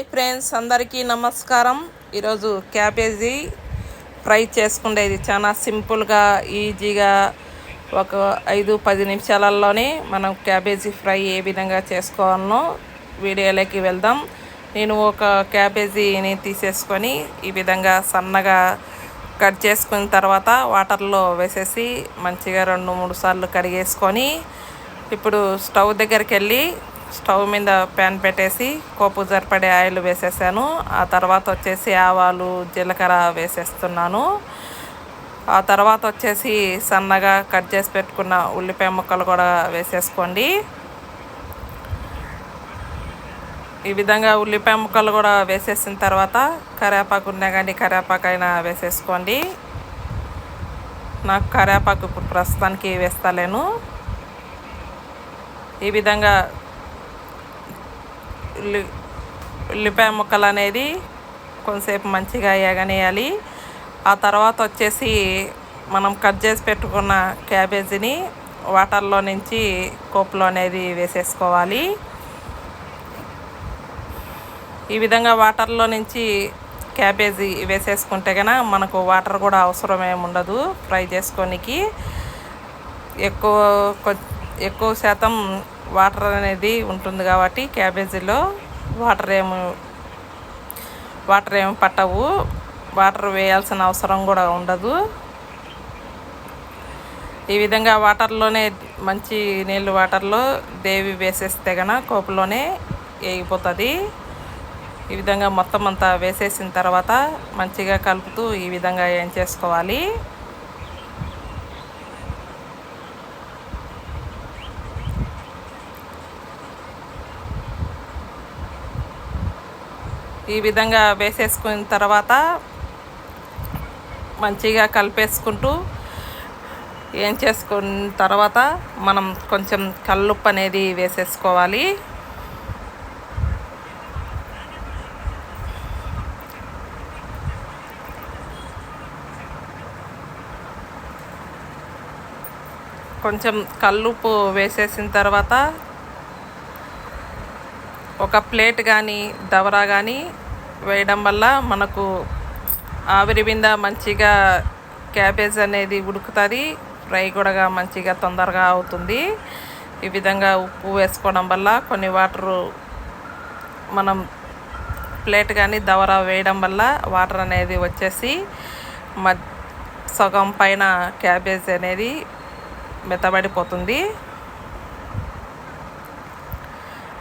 Hi friends అందరికీ నమస్కారం. ఈరోజు క్యాబేజీ ఫ్రై చేసుకునేది చాలా సింపుల్గా ఈజీగా ఒక ఐదు పది నిమిషాలలోనే మనం క్యాబేజీ ఫ్రై ఏ విధంగా చేసుకోవాలనో వీడియోలోకి వెళ్దాం. నేను ఒక క్యాబేజీని తీసేసుకొని ఈ విధంగా సన్నగా కట్ చేసుకున్న తర్వాత వాటర్లో వేసేసి మంచిగా రెండు మూడు సార్లు కడిగేసుకొని ఇప్పుడు స్టవ్ దగ్గరికి వెళ్ళి స్టవ్ మీద ప్యాన్ పెట్టేసి కోపు సరిపడే ఆయిల్ వేసేసాను. ఆ తర్వాత వచ్చేసి ఆవాలు జీలకర్ర వేసేస్తున్నాను. ఆ తర్వాత వచ్చేసి సన్నగా కట్ చేసి పెట్టుకున్న ఉల్లిపాయ ముక్కలు కూడా వేసేసుకోండి. ఈ విధంగా ఉల్లిపాయ ముక్కలు కూడా వేసేసిన తర్వాత కరేపాకు ఉన్నా కానీ కరివేపాకు అయినా వేసేసుకోండి. నాకు కరేపాకు ఇప్పుడు ప్రస్తుతానికి వేస్తలేను. ఈ విధంగా ఉల్లి ఉల్లిపాయ ముక్కలు అనేది కొంతసేపు మంచిగా ఎగనేయాలి. ఆ తర్వాత వచ్చేసి మనం కట్ చేసి పెట్టుకున్న క్యాబేజీని వాటర్లో నుంచి కోపులో అనేది వేసేసుకోవాలి. ఈ విధంగా వాటర్లో నుంచి క్యాబేజీ వేసేసుకుంటే కనుక మనకు వాటర్ కూడా అవసరం ఏమి ఉండదు ఫ్రై చేసుకోనికి. ఎక్కువ ఎక్కువ శాతం వాటర్ అనేది ఉంటుంది కాబట్టి క్యాబేజీలో వాటర్ ఏమి వాటర్ ఏమి పట్టవు. వాటర్ వేయాల్సిన అవసరం కూడా ఉండదు. ఈ విధంగా వాటర్లోనే మంచి నీళ్ళు వాటర్లో దేవి వేసేస్తే కనుక కోపులోనే వేగిపోతుంది. ఈ విధంగా మొత్తం అంతా వేసేసిన తర్వాత మంచిగా కలుపుతూ ఈ విధంగా ఏం చేసుకోవాలి? ఈ విధంగా వేసేసుకున్న తర్వాత మంచిగా కలిపేసుకుంటూ ఏం చేసుకున్న తర్వాత మనం కొంచెం కల్లుప్పు అనేది వేసేసుకోవాలి. కొంచెం కల్లుప్పు వేసేసిన తర్వాత ఒక ప్లేట్ కానీ దవరా కానీ వేయడం వల్ల మనకు ఆవిరి బింద మంచిగా క్యాబేజ్ అనేది ఉడుకుతుంది ఫ్రై కూడా మంచిగా తొందరగా అవుతుంది. ఈ విధంగా ఉప్పు వేసుకోవడం వల్ల కొన్ని వాటరు మనం ప్లేట్ కానీ దవర వేయడం వల్ల వాటర్ అనేది వచ్చేసి మ సగం పైన క్యాబేజ్ అనేది మెత్తబడిపోతుంది.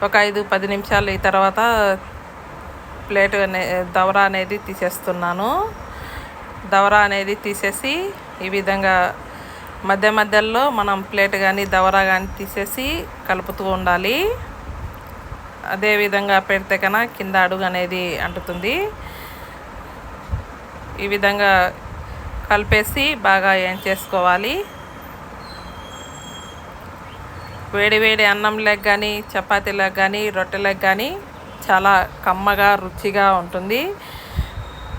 ఒక ఐదు పది నిమిషాలు ఈ తర్వాత ప్లేట్ అనే దవర అనేది తీసేస్తున్నాను. దవర అనేది తీసేసి ఈ విధంగా మధ్య మధ్యలో మనం ప్లేట్ కానీ దవర కానీ తీసేసి కలుపుతూ ఉండాలి. అదే విధంగా పెడితే కన్నా కింద అడుగు అనేది అంటుతుంది. ఈ విధంగా కలిపేసి బాగా ఏం చేసుకోవాలి? వేడివేడి అన్నంలకు కానీ చపాతీలకు కానీ రొట్టెలకు కానీ చాలా కమ్మగా రుచిగా ఉంటుంది.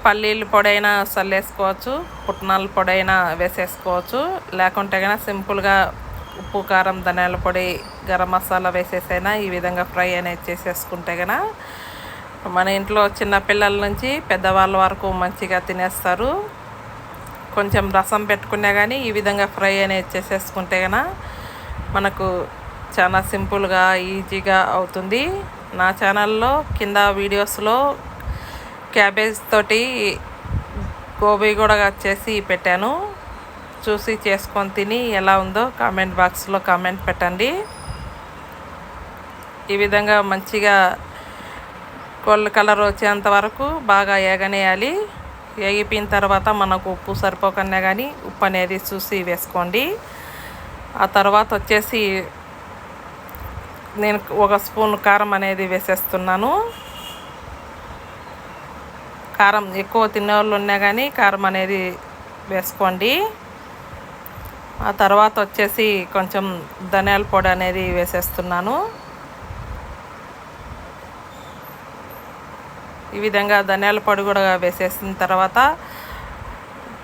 పల్లీలు పొడైనా చల్లేసుకోవచ్చు పుట్నాల పొడైనా వేసేసుకోవచ్చు. లేకుంటే కనుక సింపుల్గా ఉప్పు కారం ధనియాల పొడి గరం మసాలా వేసేసైనా ఈ విధంగా ఫ్రై అనేది చేసేసుకుంటే కనుక మన ఇంట్లో చిన్న పిల్లల నుంచి పెద్దవాళ్ళ వరకు మంచిగా తినేస్తారు. కొంచెం రసం పెట్టుకున్నా కానీ ఈ విధంగా ఫ్రై అనేది చేసేసుకుంటే కనుక మనకు చాలా సింపుల్గా ఈజీగా అవుతుంది. నా ఛానల్లో కింద వీడియోస్లో క్యాబేజ్ తోటి గోబీ కూడా చేసి పెట్టాను. చూసి చేసుకొని తిని ఎలా ఉందో కామెంట్ బాక్స్లో కామెంట్ పెట్టండి. ఈ విధంగా మంచిగా కోల్డ్ కలర్ వచ్చేంత వరకు బాగా ఏగనేయాలి. ఏగిపోయిన తర్వాత మనకు ఉప్పు సరిపోకన్నా కానీ ఉప్పు అనేది చూసి వేసుకోండి. ఆ తర్వాత వచ్చేసి నేను ఒక స్పూన్ కారం అనేది వేసేస్తున్నాను. కారం ఎక్కువ తినేవాళ్ళు ఉన్నా కానీ కారం అనేది వేసుకోండి. ఆ తర్వాత వచ్చేసి కొంచెం ధనియాల పొడి అనేది వేసేస్తున్నాను. ఈ విధంగా ధనియాల పొడి కూడా వేసేసిన తర్వాత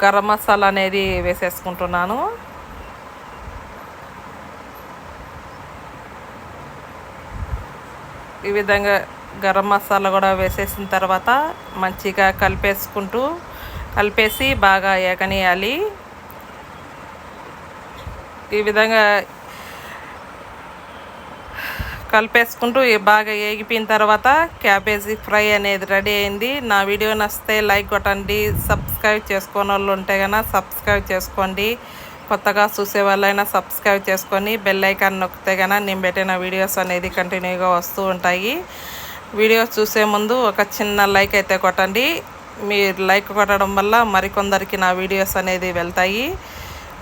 గరం మసాలా అనేది వేసేసుకుంటున్నాను. ఈ విధంగా గరం మసాలా కూడా వేసేసిన తర్వాత మంచిగా కలిపేసుకుంటూ కలిపేసి బాగా ఎగనేయాలి ఈ విధంగా కలిపేసుకుంటూ బాగా ఏగిపోయిన తర్వాత క్యాబేజీ ఫ్రై అనేది రెడీ అయింది. నా వీడియో నచ్చితే లైక్ కొట్టండి సబ్స్క్రైబ్ చేసుకున్న వాళ్ళు ఉంటే కనుక సబ్స్క్రైబ్ చేసుకోండి. కొత్తగా చూసే వాళ్ళైనా సబ్స్క్రైబ్ చేసుకొని బెల్ ఐకాన్ నొక్కితే కనుక నేను పెట్టిన వీడియోస్ అనేది కంటిన్యూగా వస్తూ ఉంటాయి. వీడియోస్ చూసే ముందు ఒక చిన్న లైక్ అయితే కొట్టండి. మీరు లైక్ కొట్టడం వల్ల మరికొందరికి నా వీడియోస్ అనేది వెళ్తాయి.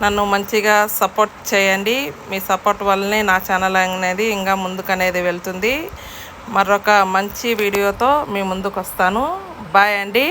నన్ను మంచిగా సపోర్ట్ చేయండి. మీ సపోర్ట్ వల్లనే నా ఛానల్ అనేది ఇంకా ముందుకు అనేది వెళ్తుంది. మరొక మంచి వీడియోతో మీ ముందుకు వస్తాను. బాయ్ అండి.